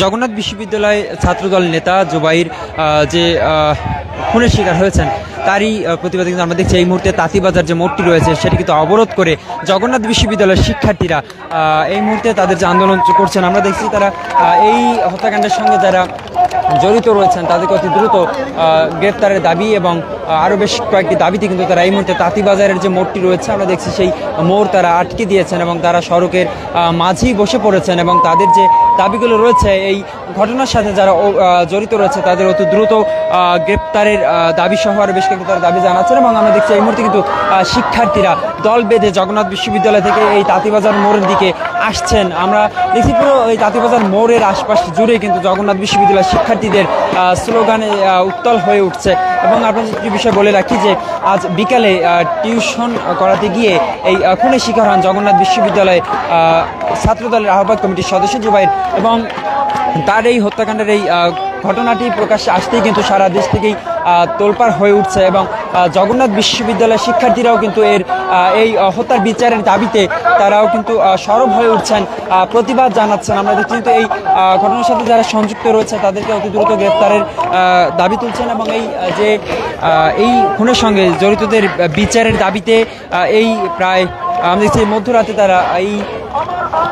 জগন্নাথ বিশ্ববিদ্যালয় ছাত্রদল নেতা জুবাইর যে খুনের শিকার হয়েছেন, তারই প্রতিবাদে কিন্তু আমরা দেখছি এই মুহূর্তে তাঁতিবাজার যে মোড়টি রয়েছে, সেটি কিন্তু অবরোধ করে জগন্নাথ বিশ্ববিদ্যালয়ের শিক্ষার্থীরা এই মুহূর্তে তাদের যে আন্দোলন করছেন, আমরা দেখছি তারা এই হত্যাকাণ্ডের সঙ্গে যারা জড়িত রয়েছেন, তাদেরকে অতি দ্রুত গ্রেপ্তারের দাবি এবং আরও বেশ কয়েকটি দাবিতে কিন্তু তারা এই মুহূর্তে তাঁতিবাজারের যে মোড়টি রয়েছে, আমরা দেখছি সেই মোড় তারা আটকে দিয়েছেন এবং তারা সড়কের মাঝেই বসে পড়েছেন এবং তাদের যে দাবিগুলো রয়েছে, এই ঘটনার সাথে যারা জড়িত রয়েছে, তাদের অতি দ্রুত গ্রেপ্তারের দাবি সহ আরও বেশ কয়েকটি তারা দাবি জানাচ্ছেন এবং আমরা দেখছি এই মুহূর্তে কিন্তু শিক্ষার্থীরা দল বেঁধে জগন্নাথ বিশ্ববিদ্যালয় থেকে এই তাঁতিবাজার মোড়ের দিকে আসছেন। আমরা দেখছি পুরো এই তাঁতিবাজার মোড়ের আশপাশ জুড়ে কিন্তু জগন্নাথ বিশ্ববিদ্যালয়ের শিক্ষার্থীদের স্লোগানে উত্তল হয়ে উঠছে। এবং আপনাদের একটি বিষয় বলে রাখি যে আজ বিকালে টিউশন করাতে গিয়ে এই খুনে শিকার হন জগন্নাথ বিশ্ববিদ্যালয়ে ছাত্রদলের আহ্বায়ক কমিটির সদস্য জুবাইর এবং তার এই হত্যাকাণ্ডের এই ঘটনাটি প্রকাশ্যে আসতেই কিন্তু সারা দেশ থেকেই তোলপাড় হয়ে উঠছে এবং জগন্নাথ বিশ্ববিদ্যালয়ের শিক্ষার্থীরাও কিন্তু এর এই হত্যার বিচারের দাবিতে তারাও কিন্তু সরব হয়ে উঠছেন প্রতিবাদ জানাচ্ছেন। আমরা দেখছি কিন্তু এই ঘটনার সাথে যারা সংযুক্ত রয়েছে তাদেরকে অতি দ্রুত গ্রেপ্তারের দাবি তুলছেন এবং এই যে এই খুনের সঙ্গে জড়িতদের বিচারের দাবিতে এই প্রায়, আমরা দেখছি মধ্যরাতে তারা এই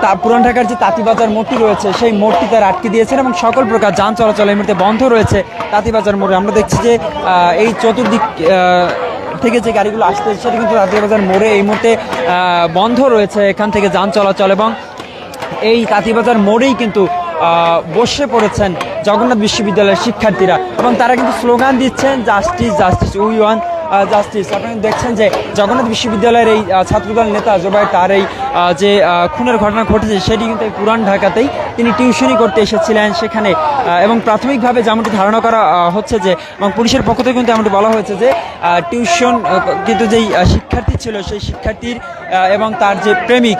তা পুরান ঢাকার যে তাঁতিবাজার মোড়টি রয়েছে, সেই মোড়টি তারা আটকে দিয়েছেন এবং সকল প্রকার যান চলাচল এই মুহূর্তে বন্ধ রয়েছে তাঁতিবাজার মোড়ে। আমরা দেখছি যে এই চতুর্দিক থেকে যে গাড়িগুলো আসতে সেটা কিন্তু তাঁতিবাজার মোড়ে এই মুহূর্তে বন্ধ রয়েছে এখান থেকে যান চলাচল এবং এই তাঁতিবাজার মোড়েই কিন্তু বসে পড়েছেন জগন্নাথ বিশ্ববিদ্যালয়ের শিক্ষার্থীরা এবং তারা কিন্তু স্লোগান দিচ্ছেন, justice justice, we want justice আপনারা দেখছেন যে জগন্নাথ বিশ্ববিদ্যালয়ের এই ছাত্রদল নেতা জোবাই তার এই যে খুনের ঘটনা ঘটেছে সেটি কিন্তু পুরান ঢাকাতেই তিনি টিউশনি করতে এসেছিলেন সেখানে। এবং প্রাথমিকভাবে যেমনটি ধারণা করা হচ্ছে যে, এবং পুলিশের পক্ষ থেকে কিন্তু এমনটি বলা হয়েছে যে টিউশন কিন্তু যেই শিক্ষার্থী ছিল সেই শিক্ষার্থীর এবং তার যে প্রেমিক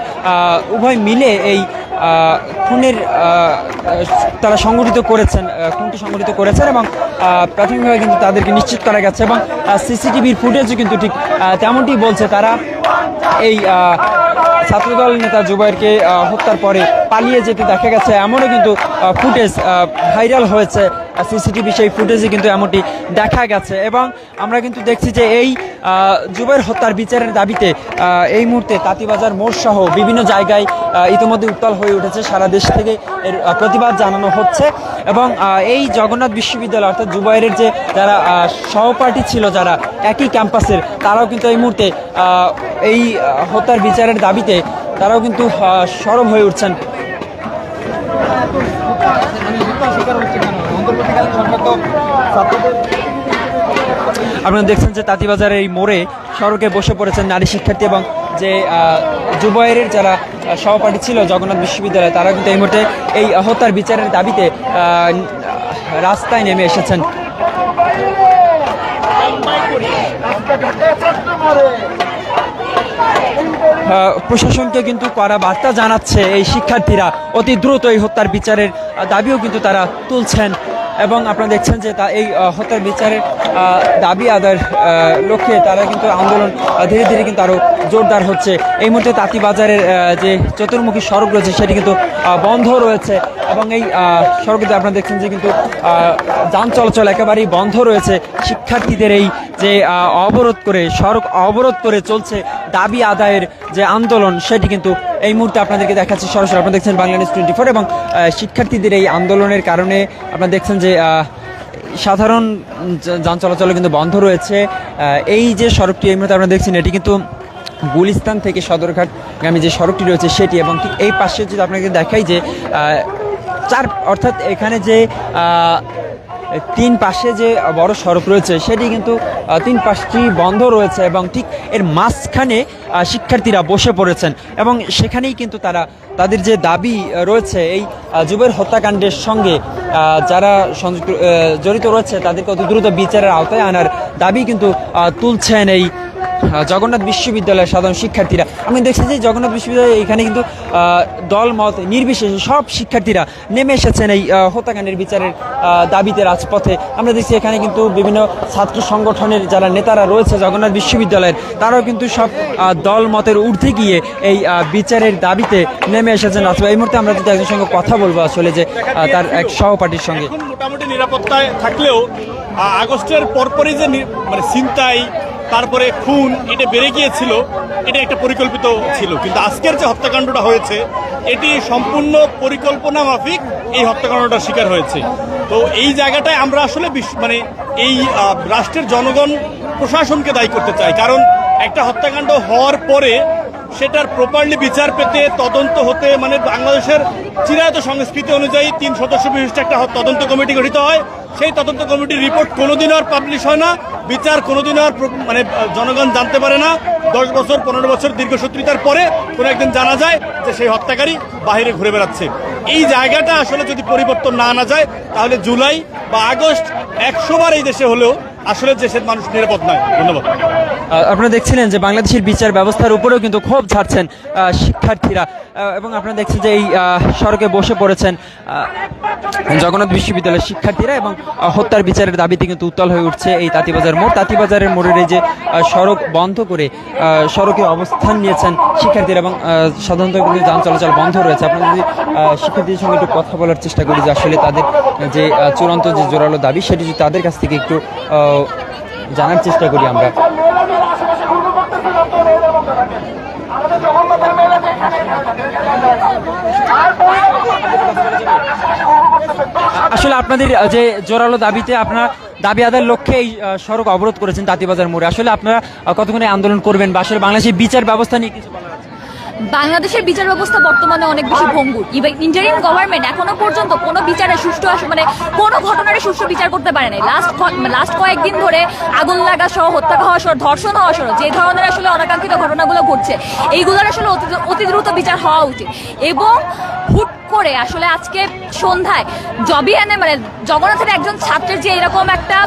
উভয় মিলে এই খুনের তারা সংগঠিত করেছেন খুনটি সংগঠিত করেছেন এবং প্রাথমিকভাবে কিন্তু তাদেরকে নিশ্চিত করা গেছে এবং সিসিটিভির ফুটেজও কিন্তু ঠিক তেমনটি বলছে তারা এই ছাত্রদল নেতা জুবাইরকে হত্যার পরে পালিয়ে যেতে দেখা গেছে। এমনও কিন্তু ফুটেজ ভাইরাল হয়েছে সিসিটিভি সেই ফুটেজে কিন্তু এমনটি দেখা গেছে। এবং আমরা কিন্তু দেখছি যে এই আহ, জুবাইর হত্যার বিচারের দাবিতে এই মুহূর্তে তাঁতিবাজার মোড় সহ বিভিন্ন জায়গায় ইতিমধ্যে উত্তাল হয়ে উঠেছে। সারা দেশ থেকে এর প্রতিবাদ জানানো হচ্ছে। এবং এই জগন্নাথ বিশ্ববিদ্যালয় অর্থাৎ জুবাইরের যে যারা সহপাঠী ছিল যারা একই ক্যাম্পাসের তারাও কিন্তু এই মুহূর্তে এই হত্যার বিচারের দাবিতে তারাও কিন্তু সরব হয়ে উঠছেন। আপনারা দেখছেন যে তাঁতিবাজারের এই মোড়ে সড়কে বসে পড়েছেন নারী শিক্ষার্থী এবং যে যুবয়ের যারা সহপাঠী ছিল জগন্নাথ বিশ্ববিদ্যালয়ে, তারা কিন্তু এই মুহূর্তে এই হত্যার বিচারের দাবিতে রাস্তায় নেমে এসেছেন। প্রশাসনকে কিন্তু কড়া বার্তা জানাচ্ছে এই শিক্ষার্থীরা অতি দ্রুত এই হত্যার বিচারের দাবিও কিন্তু তারা তুলছেন। এবং আপনারা দেখছেন যে তা এই হত্যার বিচারের দাবি আদায়ের লক্ষ্যে তারা কিন্তু আন্দোলন ধীরে ধীরে কিন্তু আরও জোরদার হচ্ছে। এই মুহূর্তে তাঁতিবাজারের যে চতুর্মুখী সড়ক রয়েছে সেটি কিন্তু বন্ধ রয়েছে এবং এই সড়কে আপনারা দেখছেন যে কিন্তু যান চলাচল একেবারেই বন্ধ রয়েছে। শিক্ষার্থীদের এই যে অবরোধ করে, সড়ক অবরোধ করে চলছে দাবি আদায়ের যে আন্দোলন, সেটি কিন্তু এই মুহূর্তে আপনাদেরকে দেখাচ্ছি সরাসরি। আপনারা দেখছেন বাংলা নিউজ টোয়েন্টি ফোর এবং শিক্ষার্থীদের এই আন্দোলনের কারণে আপনারা দেখছেন যে সাধারণ যান চলাচল কিন্তু বন্ধ রয়েছে। এই যে সড়কটি এই মুহূর্তে আপনারা দেখছেন, এটি কিন্তু গুলিস্তান থেকে সদরঘাট গ্রামে যে সড়কটি রয়েছে, সেটি এবং ঠিক এই পাশে যদি আপনাকে দেখাই যে চার, অর্থাৎ এখানে যে তিন পাশে যে বড় সড়ক রয়েছে, সেটি কিন্তু তিন পাশটি বন্ধ রয়েছে এবং ঠিক এর মাঝখানে শিক্ষার্থীরা বসে পড়েছেন এবং সেখানেই কিন্তু তারা, তাদের যে দাবি রয়েছে, এই যুবের হত্যাকাণ্ডের সঙ্গে যারা জড়িত রয়েছে, তাদেরকে অতি দ্রুত বিচারের আওতায় আনার দাবি কিন্তু তুলছেন এই জগন্নাথ বিশ্ববিদ্যালয়ের সাধারণ শিক্ষার্থীরা। আমি দেখছি যে জগন্নাথ বিশ্ববিদ্যালয় এখানে কিন্তু দল মত নির্বিশেষে সব শিক্ষার্থীরা নেমে এসেছেন এই হত্যাকাণ্ডের বিচারের দাবিতে রাজপথে। আমরা দেখছি এখানে কিন্তু বিভিন্ন ছাত্র সংগঠনের যারা নেতারা রয়েছে জগন্নাথ বিশ্ববিদ্যালয়ের, তারাও কিন্তু সব দল মতের ঊর্ধ্বে গিয়ে এই বিচারের দাবিতে নেমে এসেছেন। রাজপথে এই মুহূর্তে আমরা যদি একজনের সঙ্গে কথা বলব আসলে যে তার এক সহপাঠীর সঙ্গে। মোটামুটি নিরাপত্তায় থাকলেও আগস্টের পরপরই যে মানে ছিনতাই তারপরে খুন, এটা বেড়ে গিয়েছিল, এটা একটা পরিকল্পিত ছিল। কিন্তু আজকের যে হত্যাকাণ্ডটা হয়েছে, এটি সম্পূর্ণ পরিকল্পনা মাফিক এই হত্যাকাণ্ডটার শিকার হয়েছে। তো এই জায়গাটায় আমরা আসলে মানে এই রাষ্ট্রের জনগণ প্রশাসনকে দায়ী করতে চাই। কারণ একটা হত্যাকাণ্ড হওয়ার পরে সেটার প্রপারলি বিচার পেতে তদন্ত হতে মানে বাংলাদেশের চিরায়ত সংস্কৃতি অনুযায়ী তিন সদস্য বিশিষ্ট একটা তদন্ত কমিটি গঠিত হয়। সেই তদন্ত কমিটির রিপোর্ট কোনোদিনও আর পাবলিশ হয় না। বিচার কোনোদিনও আর মানে জনগণ জানতে পারে না। দশ বছর, পনেরো বছর দীর্ঘসূত্রিতার পরে কোনো একদিন জানা যায় যে সেই হত্যাকারী বাইরে ঘুরে বেড়াচ্ছে। এই জায়গাটা আসলে যদি পরিবর্তন না আনা যায়, তাহলে জুলাই বা আগস্ট একশোবার এই দেশে হলেও আসলে দেশের মানুষ নিরাপদ নয়। ধন্যবাদ। আপনারা দেখছিলেন যে বাংলাদেশের বিচার ব্যবস্থার উপরেও কিন্তু ক্ষোভ ছাড়ছেন শিক্ষার্থীরা। এবং আপনারা দেখছেন যে এই সড়কে বসে পড়েছেন জগন্নাথ বিশ্ববিদ্যালয়ের শিক্ষার্থীরা এবং হত্যার বিচারের দাবিতে কিন্তু উত্তাল হয়ে উঠছে এই তাঁতিবাজার মোড়। তাঁতিবাজারের মোড়ের এই যে সড়ক বন্ধ করে সড়কে অবস্থান নিয়েছেন শিক্ষার্থীরা এবং সাধারণত কিন্তু যান চলাচল বন্ধ রয়েছে। আপনারা যদি শিক্ষার্থীদের সঙ্গে একটু কথা বলার চেষ্টা করি যে আসলে তাদের যে চূড়ান্ত যে জোরালো দাবি, সেটি যদি তাদের কাছ থেকে একটু জানার চেষ্টা করি আমরা। আসলে আপনাদের যে জোরালো দাবিতে আপনার দাবি আদায়ের লক্ষ্যে এই সড়ক অবরোধ করেছেন তাঁতিবাজার মোড়ে আসলে আপনারা কতক্ষণে আন্দোলন করবেন বা আসলে বাংলাদেশের বিচার ব্যবস্থা নিয়ে কিছু বলার? বাংলাদেশের বিচার ব্যবস্থা বর্তমানে অনেক বেশি ভঙ্গুর। ইন্টারিম গভর্নমেন্ট এখনও পর্যন্ত কোনো বিচারে সুষ্ঠু মানে কোনো ঘটনার সুষ্ঠু বিচার করতে পারে নাই। লাস্ট লাস্ট কয়েকদিন ধরে আগুন লাগা সহ, হত্যা হওয়া সহ, ধর্ষণ হওয়া সহ, যে ধরনের আসলে অনাকাঙ্ক্ষিত ঘটনাগুলো ঘটছে, এইগুলোর আসলে অতি দ্রুত বিচার হওয়া উচিত। এবং হুট করে আসলে আজকে সন্ধ্যায় জবি এনে মানে জগন্নাথের একজন ছাত্রের যে এরকম একটা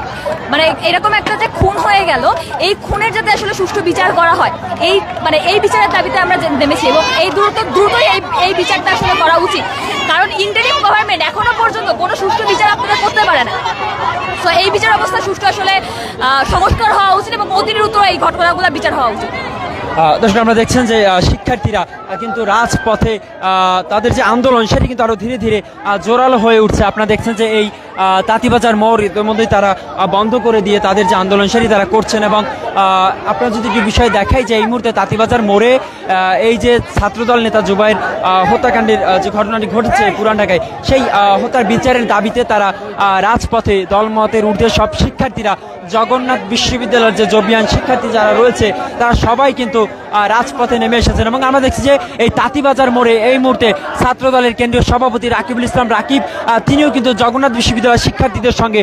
মানে এরকম একটা যে খুন হয়ে গেল, এই খুনের যাতে আসলে সুষ্ঠু বিচার করা হয়, এই মানে এই বিচারের দাবিতে আমরা নেমেছি। এবং এই দুটো দ্রুতই এই এই বিচারটা আসলে করা উচিত। কারণ ইন্টারিম গভর্নমেন্ট এখনও পর্যন্ত কোনো সুষ্ঠু বিচার আপনারা করতে পারে না। তো এই বিচার অবস্থা সুষ্ঠু আসলে সংস্কার হওয়া উচিত এবং অতি দ্রুত এই ঘটনাগুলো বিচার হওয়া উচিত। দর্শক আমরা দেখছেন যে শিক্ষার্থীরা কিন্তু রাজপথে তাদের যে আন্দোলন সেটি কিন্তু আরও ধীরে ধীরে জোরালো হয়ে উঠছে। আপনারা দেখছেন যে এই তাঁতিবাজার মোড় ইতিমধ্যেই তারা বন্ধ করে দিয়ে তাদের যে আন্দোলন সেটি তারা করছেন এবং আপনারা যদি একটি বিষয় দেখাই যে এই মুহূর্তে তাঁতিবাজার মোড়ে এই যে ছাত্রদল নেতা জুবাইর আহ, হত্যাকাণ্ডের যে ঘটনাটি ঘটেছে পুরান ঢাকায় সেই হত্যার বিচারের দাবিতে তারা রাজপথে দলমতের ঊর্ধ্বে সব শিক্ষার্থীরা জগন্নাথ বিশ্ববিদ্যালয়ের যে জবিয়ান শিক্ষার্থী যারা রয়েছে তারা সবাই কিন্তু রাজপথে নেমে এসেছেন এবং আমরা দেখছি যে এই তাঁতিবাজার মোড়ে এই মুহূর্তে ছাত্রদলের কেন্দ্রীয় সভাপতি রাকিবুল ইসলাম রাকিব তিনিও কিন্তু জগন্নাথ বিশ্ববিদ্যালয়ের শিক্ষার্থীদের সঙ্গে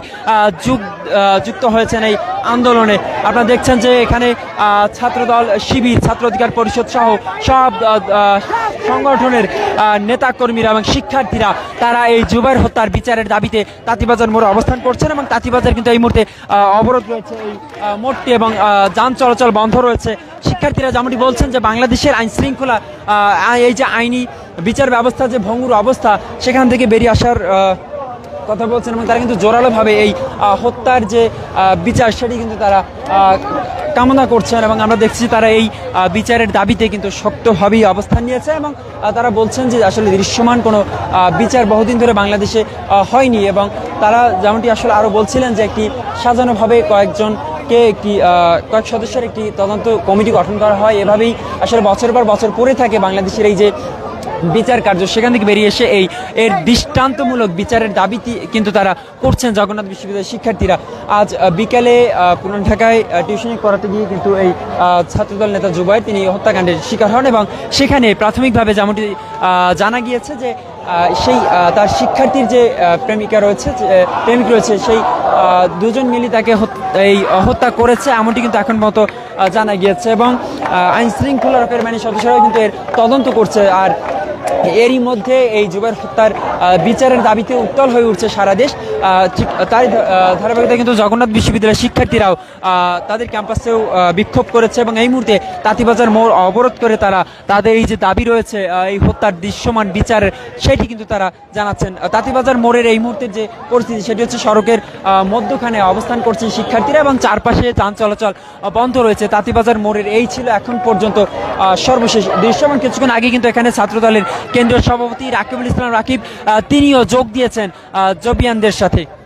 যুগ যুক্ত হয়েছেন এই আন্দোলনে। আপনারা দেখছেন যে এখানে ছাত্রদল শিবির ছাত্র অধিকার পরিষদ সহ সব সংগঠনের নেতাকর্মীরা এবং শিক্ষার্থীরা তারা এই জুবাইর হত্যার বিচারের দাবিতে তাঁতিবাজার মোড়ে অবস্থান করছেন এবং তাঁতিবাজার কিন্তু এই মুহূর্তে আহ, অবরোধ রয়েছে এই মোড়টি এবং যান চলাচল বন্ধ রয়েছে। শিক্ষার্থীরা যেমনটি বলছেন যে বাংলাদেশের আইন শৃঙ্খলা এই যে আইনি বিচার ব্যবস্থা, যে ভঙ্গুর অবস্থা, সেখান থেকে বেরিয়ে আসার কথা বলছেন এবং তারা কিন্তু জোরালোভাবে এই হত্যার যে বিচার সেটি কিন্তু তারা কামনা করছেন এবং আমরা দেখছি তারা এই বিচারের দাবিতে কিন্তু শক্তভাবেই অবস্থান নিয়েছে এবং তারা বলছেন যে আসলে দৃশ্যমান কোনো বিচার বহুদিন ধরে বাংলাদেশে হয়নি এবং তারা যেমনটি আসলে আরও বলছিলেন যে একটি সাজানোভাবে কয়েকজনকে একটি আহ, কয়েক সদস্যের একটি তদন্ত কমিটি গঠন করা হয়। এভাবেই আসলে বছর পর বছর পরে থাকে বাংলাদেশের এই যে বিচার কার্য সেখান থেকে বেরিয়ে এসে এই এর দৃষ্টান্তমূলক বিচারের দাবিটি কিন্তু তারা করছেন। জগন্নাথ বিশ্ববিদ্যালয়ের শিক্ষার্থীরা আজ বিকালে পুরান ঢাকায় টিউশনি করাতে গিয়ে কিন্তু এই ছাত্রদল নেতা জুবাই তিনি হত্যাকাণ্ডের শিকার হন এবং সেখানে প্রাথমিকভাবে যেমনটি জানা গিয়েছে যে সেই তার শিক্ষার্থীর যে প্রেমিকা রয়েছে প্রেমিক রয়েছে, সেই দুজন মিলি তাকে এই, হত্যা করেছে, এমনটি কিন্তু এখন মতো জানা গিয়েছে এবং আইন শৃঙ্খলা রক্ষার বাহিনীর সদস্যরা কিন্তু এর তদন্ত করছে আর এরই মধ্যে এই যুবের হত্যার বিচারের দাবিতে উত্তল হয়ে উঠছে সারা দেশ। তারই ধারাবাহিকতা কিন্তু জগন্নাথ বিশ্ববিদ্যালয়ের শিক্ষার্থীরাও তাদের ক্যাম্পাসেও বিক্ষোভ করেছে এবং এই মুহূর্তে তাঁতিবাজার মোড় অবরোধ করে তারা, তাদের এই যে দাবি রয়েছে এই হত্যার দৃশ্যমান বিচারের সেটি কিন্তু তারা জানাচ্ছেন। তাঁতিবাজার মোড়ের এই মুহূর্তের যে পরিস্থিতি, সেটি হচ্ছে সড়কের মধ্যখানে অবস্থান করছেন শিক্ষার্থীরা এবং চারপাশে যান চলাচল বন্ধ রয়েছে। তাঁতিবাজার মোড়ের এই ছিল এখন পর্যন্ত সর্বশেষ দৃশ্যমান। কিছুক্ষণ আগে কিন্তু এখানে ছাত্রদলের কেন্দ্রীয় সভাপতি রাকিবুল ইসলাম রাকিব তিনিও যোগ দিয়েছেন জবিয়ানদের সাথে